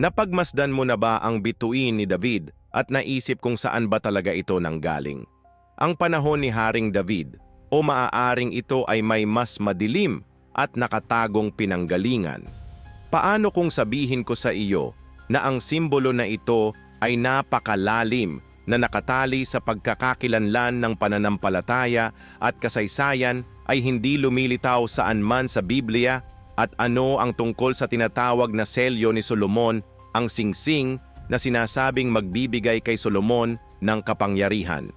Napagmasdan mo na ba ang bituin ni David at naisip kung saan ba talaga ito nanggaling? Ang panahon ni Haring David o maaaring ito ay may mas madilim at nakatagong pinanggalingan. Paano kung sabihin ko sa iyo na ang simbolo na ito ay napakalalim na nakatali sa pagkakakilanlan ng pananampalataya at kasaysayan ay hindi lumilitaw saan man sa Biblia at ano ang tungkol sa tinatawag na selyo ni Solomon, ang singsing na sinasabing magbibigay kay Solomon ng kapangyarihan.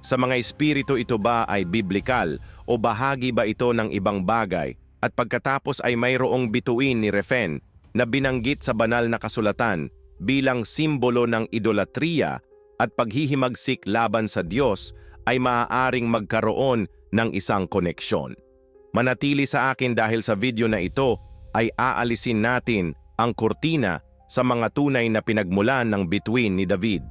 Sa mga espiritu ito ba ay biblikal o bahagi ba ito ng ibang bagay at pagkatapos ay mayroong bituin ni Refen na binanggit sa banal na kasulatan bilang simbolo ng idolatriya at paghihimagsik laban sa Diyos ay maaaring magkaroon ng isang koneksyon. Manatili sa akin dahil sa video na ito ay aalisin natin ang kurtina sa mga tunay na pinagmulan ng bituin ni David.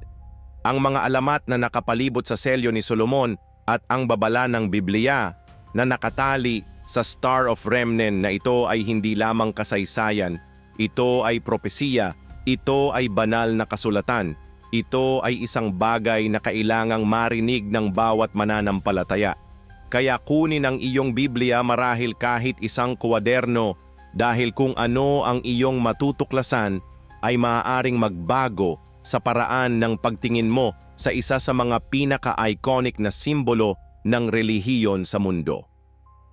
Ang mga alamat na nakapalibot sa selyo ni Solomon at ang babala ng Biblia na nakatali sa Star of Remnant na ito ay hindi lamang kasaysayan, ito ay propesiya, ito ay banal na kasulatan, ito ay isang bagay na kailangang marinig ng bawat mananampalataya. Kaya kunin ang iyong Biblia marahil kahit isang kwaderno dahil kung ano ang iyong matutuklasan ay maaaring magbago sa paraan ng pagtingin mo sa isa sa mga pinaka-iconic na simbolo ng relihiyon sa mundo.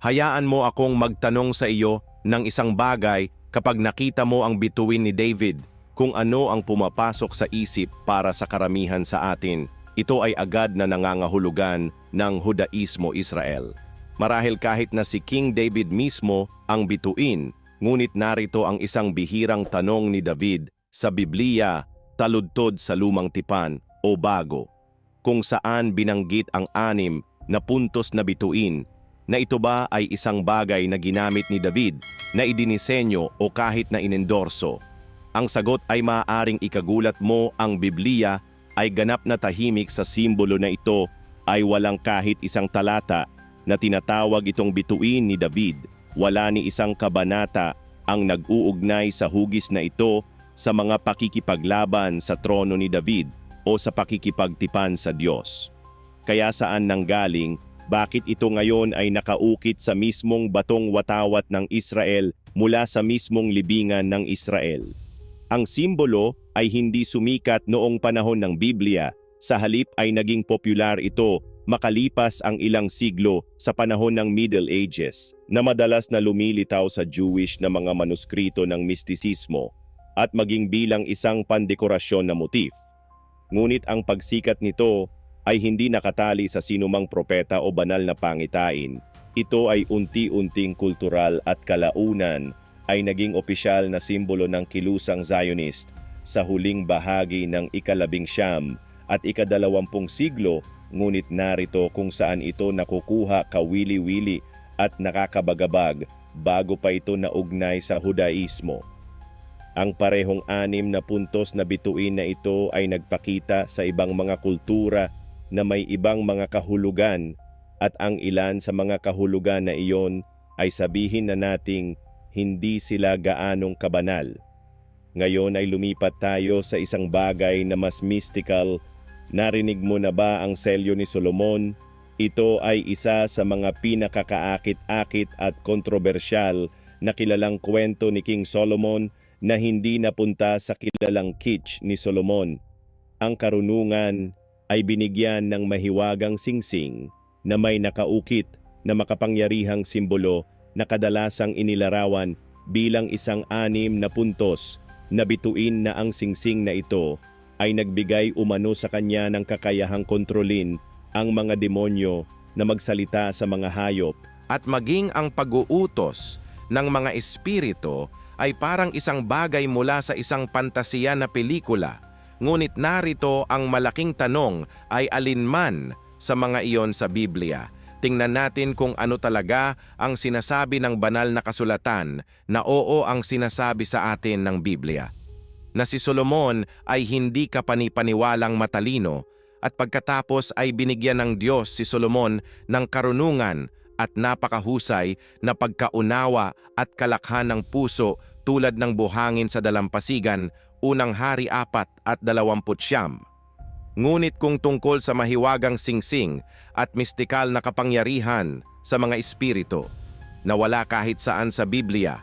Hayaan mo akong magtanong sa iyo ng isang bagay kapag nakita mo ang bituin ni David kung ano ang pumapasok sa isip para sa karamihan sa atin. Ito ay agad na nangangahulugan ng Hudaismo Israel. Marahil kahit na si King David mismo ang bituin, ngunit narito ang isang bihirang tanong ni David sa Biblia, taludtod sa lumang tipan o bago, kung saan binanggit ang anim na puntos na bituin na ito ba ay isang bagay na ginamit ni David na idinisenyo o kahit na inendorso. Ang sagot ay maaaring ikagulat mo ang Biblia ay ganap na tahimik sa simbolo na ito ay walang kahit isang talata na tinatawag itong bituin ni David. Wala ni isang kabanata ang nag-uugnay sa hugis na ito sa mga pakikipaglaban sa trono ni David o sa pakikipagtipan sa Diyos. Kaya saan nanggaling, bakit ito ngayon ay nakaukit sa mismong batong watawat ng Israel mula sa mismong libingan ng Israel? Ang simbolo ay hindi sumikat noong panahon ng Biblia, sa halip ay naging popular ito makalipas ang ilang siglo sa panahon ng Middle Ages na madalas na lumilitaw sa Jewish na mga manuskrito ng mistisismo at maging bilang isang pandekorasyon na motif. Ngunit ang pagsikat nito ay hindi nakatali sa sinumang propeta o banal na pangitain. Ito ay unti-unting kultural at kalaunan ay naging opisyal na simbolo ng kilusang Zionist sa huling bahagi ng ikalabing siyam at ikadalawampung siglo ngunit narito kung saan ito nakukuha kawili-wili at nakakabagabag bago pa ito naugnay sa Hudaismo. Ang parehong anim na puntos na bituin na ito ay nagpakita sa ibang mga kultura na may ibang mga kahulugan at ang ilan sa mga kahulugan na iyon ay sabihin na nating hindi sila gaanong kabanal. Ngayon ay lumipat tayo sa isang bagay na mas mystical. Narinig mo na ba ang selyo ni Solomon? Ito ay isa sa mga pinakakaakit-akit at kontrobersyal na kilalang kwento ni King Solomon na hindi napunta sa kilalang kitsch ni Solomon. Ang karunungan ay binigyan ng mahiwagang singsing na may nakaukit na makapangyarihang simbolo na kadalasang inilarawan bilang isang anim na puntos na bituin na ang singsing na ito ay nagbigay umano sa kanya ng kakayahang kontrolin ang mga demonyo na magsalita sa mga hayop at maging ang pag-uutos ng mga espiritu ay parang isang bagay mula sa isang pantasiya na pelikula. Ngunit narito ang malaking tanong ay alinman sa mga iyon sa Biblia. Tingnan natin kung ano talaga ang sinasabi ng banal na kasulatan na oo ang sinasabi sa atin ng Biblia. Na si Solomon ay hindi kapanipaniwalang matalino at pagkatapos ay binigyan ng Diyos si Solomon ng karunungan at napakahusay na pagkaunawa at kalakhan ng puso tulad ng buhangin sa dalampasigan unang hari apat at dalawamput siyam. Ngunit kung tungkol sa mahiwagang singsing at mistikal na kapangyarihan sa mga espiritu na wala kahit saan sa Biblia,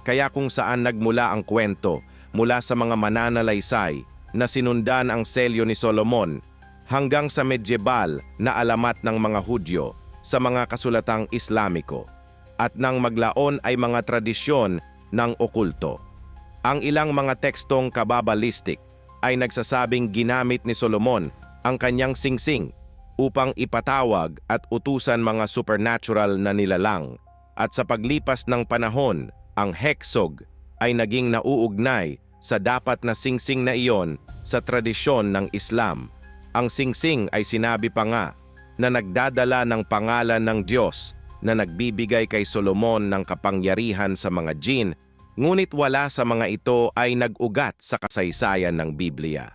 kaya kung saan nagmula ang kwento mula sa mga mananalaysay na sinundan ang selyo ni Solomon hanggang sa medieval na alamat ng mga Hudyo sa mga kasulatang Islamiko at nang maglaon ay mga tradisyon ng okulto. Ang ilang mga tekstong kababalistik ay nagsasabing ginamit ni Solomon ang kanyang singsing upang ipatawag at utusan mga supernatural na nilalang. At sa paglipas ng panahon, ang heksog ay naging nauugnay sa dapat na singsing na iyon sa tradisyon ng Islam. Ang singsing ay sinabi pa nga na nagdadala ng pangalan ng Diyos na nagbibigay kay Solomon ng kapangyarihan sa mga jin ngunit wala sa mga ito ay nag-ugat sa kasaysayan ng Biblia.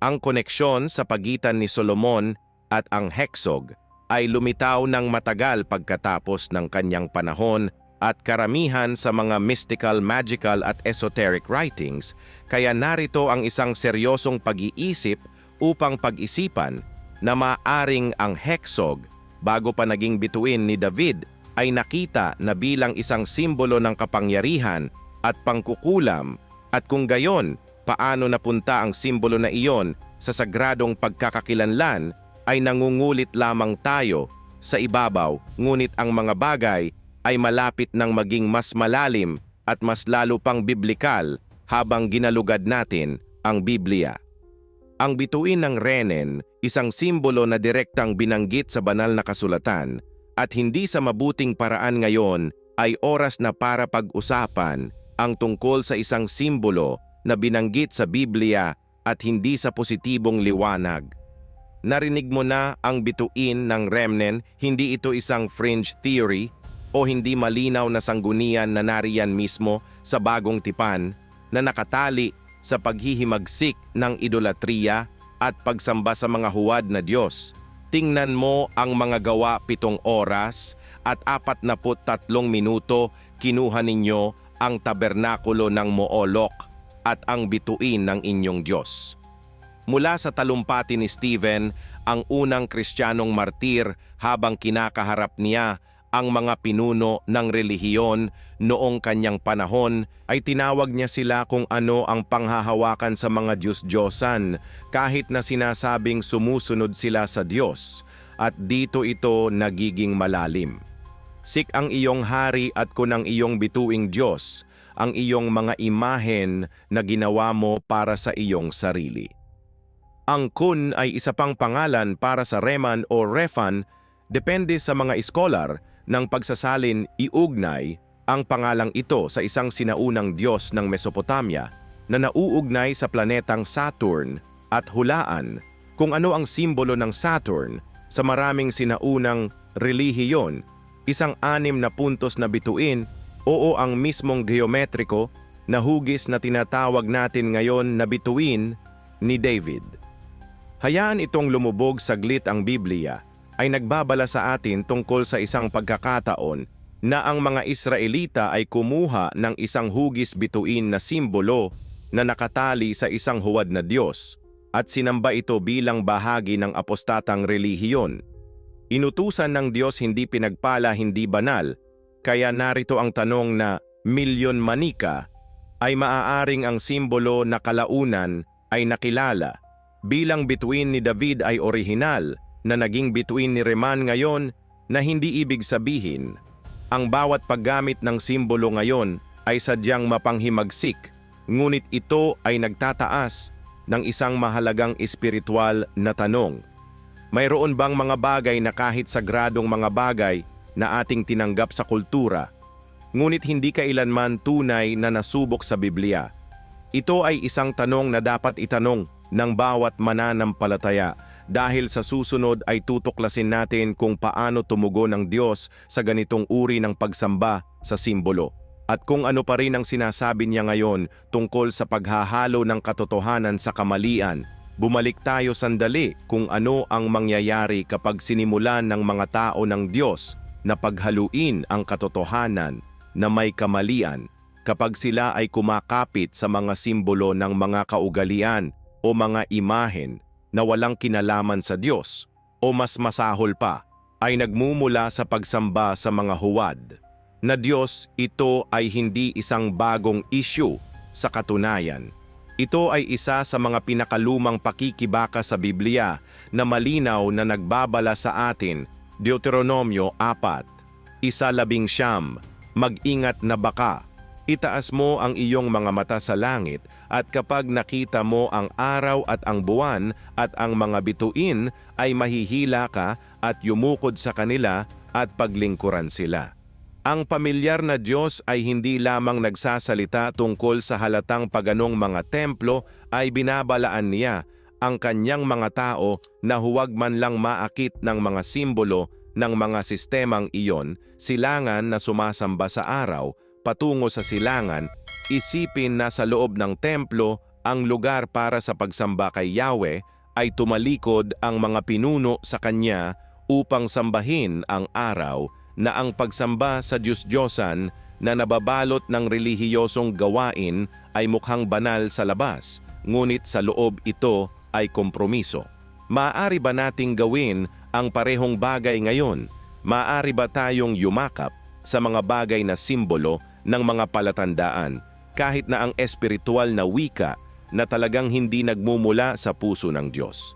Ang koneksyon sa pagitan ni Solomon at ang Heksog ay lumitaw ng matagal pagkatapos ng kanyang panahon at karamihan sa mga mystical, magical at esoteric writings, kaya narito ang isang seryosong pag-iisip upang pag-isipan na maaring ang Heksog bago pa naging bituin ni David ay nakita na bilang isang simbolo ng kapangyarihan at pangkukulam at kung gayon, paano napunta ang simbolo na iyon sa sagradong pagkakakilanlan ay nangungulit lamang tayo sa ibabaw ngunit ang mga bagay ay malapit ng maging mas malalim at mas lalo pang biblikal habang ginalugad natin ang Biblia. Ang bituin ng Renen, isang simbolo na direktang binanggit sa banal na kasulatan at hindi sa mabuting paraan ngayon ay oras na para pag-usapan ang tungkol sa isang simbolo na binanggit sa Biblia at hindi sa positibong liwanag. Narinig mo na ang bituin ng remnen, hindi ito isang fringe theory o hindi malinaw na sanggunian na nariyan mismo sa bagong tipan na nakatali sa paghihimagsik ng idolatriya at pagsamba sa mga huwad na Diyos. Tingnan mo ang mga gawa pitong oras at apat na tatlong minuto kinuha ninyo ang tabernakulo ng Moolok at ang bituin ng inyong Diyos. Mula sa talumpati ni Stephen, ang unang kristyanong martir habang kinakaharap niya ang mga pinuno ng relihiyon noong kanyang panahon ay tinawag niya sila kung ano ang panghahawakan sa mga Diyos-Diyosan kahit na sinasabing sumusunod sila sa Diyos at dito ito nagiging malalim. Sik ang iyong hari at kunang iyong bituing Diyos, ang iyong mga imahen na ginawa mo para sa iyong sarili. Ang kun ay isa pang pangalan para sa Reman o Refan, depende sa mga iskolar ng pagsasalin iugnay ang pangalang ito sa isang sinaunang Diyos ng Mesopotamia na nauugnay sa planetang Saturn at hulaan kung ano ang simbolo ng Saturn sa maraming sinaunang relihiyon isang anim na puntos na bituin oo ang mismong geometriko na hugis na tinatawag natin ngayon na bituin ni David. Hayaan itong lumubog saglit ang Biblia ay nagbabala sa atin tungkol sa isang pagkakataon na ang mga Israelita ay kumuha ng isang hugis bituin na simbolo na nakatali sa isang huwad na Diyos at sinamba ito bilang bahagi ng apostatang relihiyon. Inutusan ng Diyos hindi pinagpala, hindi banal, kaya narito ang tanong na milyon manika ay maaaring ang simbolo na kalaunan ay nakilala bilang bituin ni David ay orihinal na naging bituin ni Reman ngayon na hindi ibig sabihin ang bawat paggamit ng simbolo ngayon ay sadyang mapanghimagsik ngunit ito ay nagtataas ng isang mahalagang espiritual na tanong mayroon bang mga bagay na kahit sagradong mga bagay na ating tinanggap sa kultura, ngunit hindi kailanman tunay na nasubok sa Biblia? Ito ay isang tanong na dapat itanong ng bawat mananampalataya dahil sa susunod ay tutuklasin natin kung paano tumugon ng Diyos sa ganitong uri ng pagsamba sa simbolo. At kung ano pa rin ang sinasabi niya ngayon tungkol sa paghahalo ng katotohanan sa kamalian Bumalik tayo sandali kung ano ang mangyayari kapag sinimulan ng mga tao ng Diyos na paghaluin ang katotohanan na may kamalian. Kapag sila ay kumakapit sa mga simbolo ng mga kaugalian o mga imahen na walang kinalaman sa Diyos o mas masahol pa ay nagmumula sa pagsamba sa mga huwad. Na Diyos ito ay hindi isang bagong issue sa katunayan. Ito ay isa sa mga pinakalumang pakikibaka sa Biblia na malinaw na nagbabala sa atin, Deuteronomio 4, isa labing siyam, mag-ingat na baka. Itaas mo ang iyong mga mata sa langit at kapag nakita mo ang araw at ang buwan at ang mga bituin ay mahihila ka at yumukod sa kanila at paglingkuran sila. Ang pamilyar na Diyos ay hindi lamang nagsasalita tungkol sa halatang paganong mga templo ay binabalaan niya ang kanyang mga tao na huwag man lang maakit ng mga simbolo ng mga sistemang iyon, silangan na sumasamba sa araw, patungo sa silangan, isipin na sa loob ng templo ang lugar para sa pagsamba kay Yahweh ay tumalikod ang mga pinuno sa kanya upang sambahin ang araw na ang pagsamba sa Diyos-Diyosan na nababalot ng relihiyosong gawain ay mukhang banal sa labas, ngunit sa loob ito ay kompromiso. Maaari ba nating gawin ang parehong bagay ngayon? Maaari ba tayong yumakap sa mga bagay na simbolo ng mga palatandaan kahit na ang espiritual na wika na talagang hindi nagmumula sa puso ng Diyos?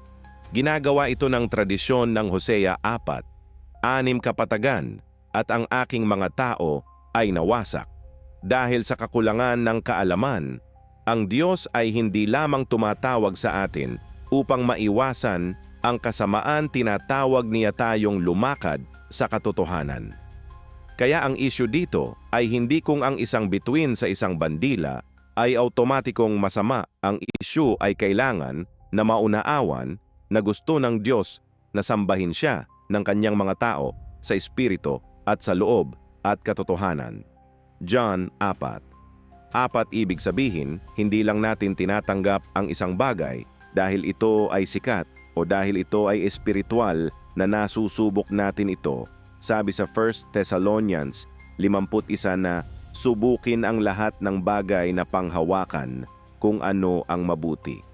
Ginagawa ito ng tradisyon ng Hosea 4, anim kapatagan at ang aking mga tao ay nawasak. Dahil sa kakulangan ng kaalaman, ang Diyos ay hindi lamang tumatawag sa atin upang maiwasan ang kasamaan tinatawag niya tayong lumakad sa katotohanan. Kaya ang issue dito ay hindi kung ang isang bituin sa isang bandila ay automatikong masama. Ang issue ay kailangan na maunaawan na gusto ng Diyos na sambahin siya ng kanyang mga tao sa espiritu at sa loob at katotohanan. John 4 Apat ibig sabihin, hindi lang natin tinatanggap ang isang bagay dahil ito ay sikat o dahil ito ay espiritual na nasusubok natin ito. Sabi sa 1 Thessalonians 51 na subukin ang lahat ng bagay na panghawakan kung ano ang mabuti.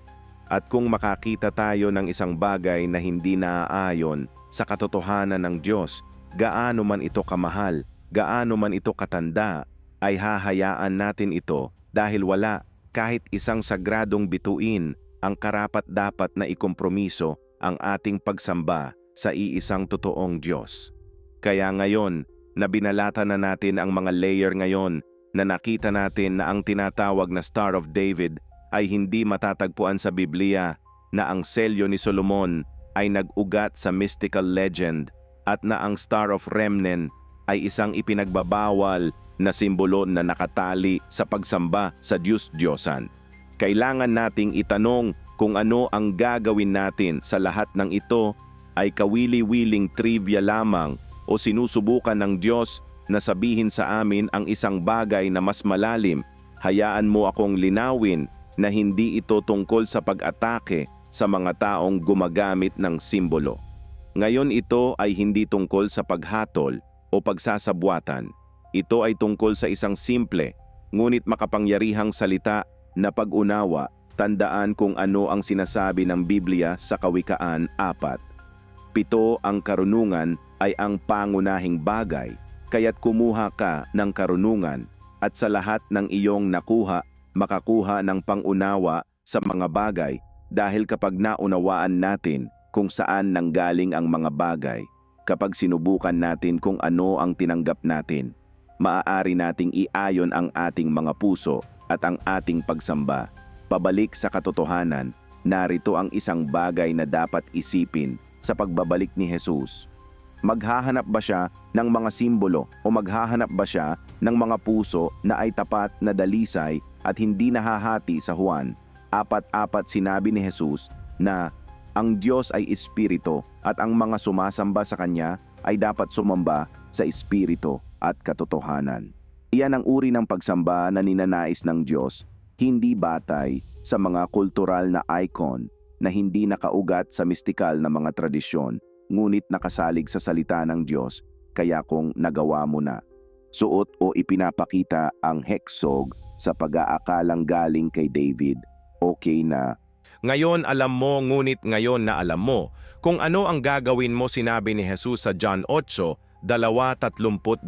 At kung makakita tayo ng isang bagay na hindi naaayon sa katotohanan ng Diyos, gaano man ito kamahal, gaano man ito katanda, ay hahayaan natin ito dahil wala kahit isang sagradong bituin ang karapat dapat na ikompromiso ang ating pagsamba sa iisang totoong Diyos. Kaya ngayon, na binalata na natin ang mga layer ngayon na nakita natin na ang tinatawag na Star of David ay hindi matatagpuan sa Biblia na ang selyo ni Solomon ay nag-ugat sa mystical legend at na ang Star of Remnen ay isang ipinagbabawal na simbolo na nakatali sa pagsamba sa Diyos-Diyosan. Kailangan nating itanong kung ano ang gagawin natin sa lahat ng ito ay kawili-wiling trivia lamang o sinusubukan ng Diyos na sabihin sa amin ang isang bagay na mas malalim. Hayaan mo akong linawin na hindi ito tungkol sa pag-atake sa mga taong gumagamit ng simbolo. Ngayon ito ay hindi tungkol sa paghatol o pagsasabwatan. Ito ay tungkol sa isang simple, ngunit makapangyarihang salita na pag-unawa, tandaan kung ano ang sinasabi ng Biblia sa Kawikaan 4. Pito ang karunungan ay ang pangunahing bagay, kaya't kumuha ka ng karunungan at sa lahat ng iyong nakuha, makakuha ng pangunawa sa mga bagay dahil kapag naunawaan natin kung saan nanggaling ang mga bagay. Kapag sinubukan natin kung ano ang tinanggap natin, maaari nating iayon ang ating mga puso at ang ating pagsamba. Pabalik sa katotohanan, narito ang isang bagay na dapat isipin sa pagbabalik ni Jesus. Maghahanap ba siya ng mga simbolo o maghahanap ba siya ng mga puso na ay tapat na dalisay at hindi nahahati sa Juan? Apat-apat sinabi ni Jesus na ang Diyos ay espiritu at ang mga sumasamba sa Kanya ay dapat sumamba sa espiritu at katotohanan. Iyan ang uri ng pagsamba na ninanais ng Diyos, hindi batay sa mga kultural na icon na hindi nakaugat sa mistikal na mga tradisyon, ngunit nakasalig sa salita ng Diyos, kaya kung nagawa mo na. suot o ipinapakita ang heksog sa pag-aakalang galing kay David. Okay na. Ngayon alam mo, ngunit ngayon na alam mo, kung ano ang gagawin mo sinabi ni Jesus sa John 8, 2.32.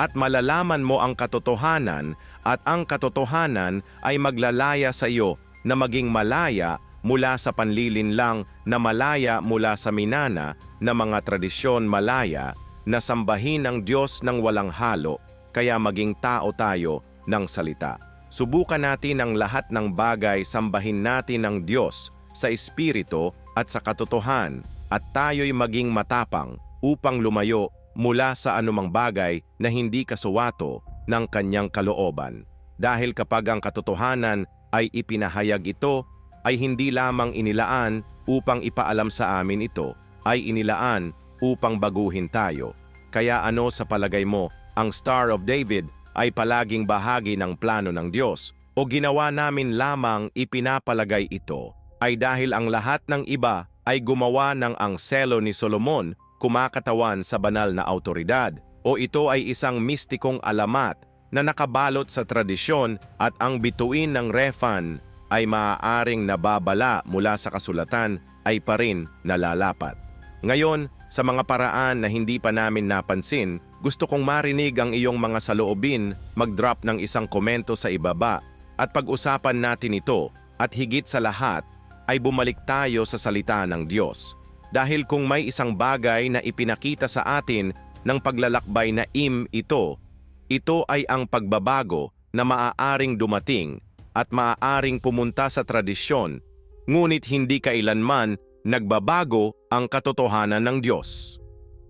At malalaman mo ang katotohanan at ang katotohanan ay maglalaya sa iyo na maging malaya mula sa panlilinlang na malaya mula sa minana na mga tradisyon malaya na sambahin ang Diyos ng walang halo kaya maging tao tayo ng salita. Subukan natin ang lahat ng bagay sambahin natin ng Diyos sa Espiritu at sa katotohan at tayo'y maging matapang upang lumayo mula sa anumang bagay na hindi kasuwato ng kanyang kalooban. Dahil kapag ang katotohanan ay ipinahayag ito, ay hindi lamang inilaan upang ipaalam sa amin ito, ay inilaan upang baguhin tayo. Kaya ano sa palagay mo, ang Star of David ay palaging bahagi ng plano ng Diyos o ginawa namin lamang ipinapalagay ito ay dahil ang lahat ng iba ay gumawa ng ang selo ni Solomon kumakatawan sa banal na autoridad o ito ay isang mistikong alamat na nakabalot sa tradisyon at ang bituin ng refan ay maaaring nababala mula sa kasulatan ay pa rin nalalapat. Ngayon, sa mga paraan na hindi pa namin napansin, gusto kong marinig ang iyong mga saloobin, mag-drop ng isang komento sa ibaba at pag-usapan natin ito at higit sa lahat ay bumalik tayo sa salita ng Diyos. Dahil kung may isang bagay na ipinakita sa atin ng paglalakbay na im ito, ito ay ang pagbabago na maaaring dumating at maaaring pumunta sa tradisyon, ngunit hindi kailanman nagbabago ang katotohanan ng Diyos.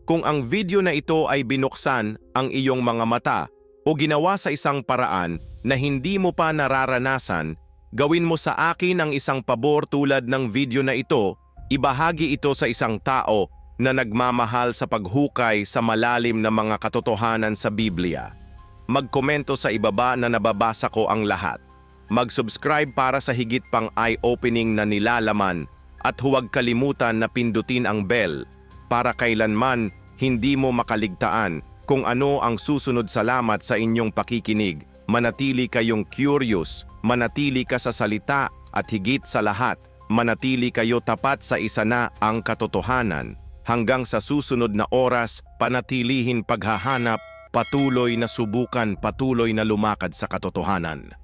Kung ang video na ito ay binuksan ang iyong mga mata o ginawa sa isang paraan na hindi mo pa nararanasan, gawin mo sa akin ang isang pabor tulad ng video na ito, ibahagi ito sa isang tao na nagmamahal sa paghukay sa malalim na mga katotohanan sa Biblia. Magkomento sa ibaba na nababasa ko ang lahat. Mag-subscribe para sa higit pang eye-opening na nilalaman at huwag kalimutan na pindutin ang bell para kailanman hindi mo makaligtaan kung ano ang susunod salamat sa inyong pakikinig. Manatili kayong curious, manatili ka sa salita at higit sa lahat, manatili kayo tapat sa isa na ang katotohanan. Hanggang sa susunod na oras, panatilihin paghahanap, patuloy na subukan, patuloy na lumakad sa katotohanan.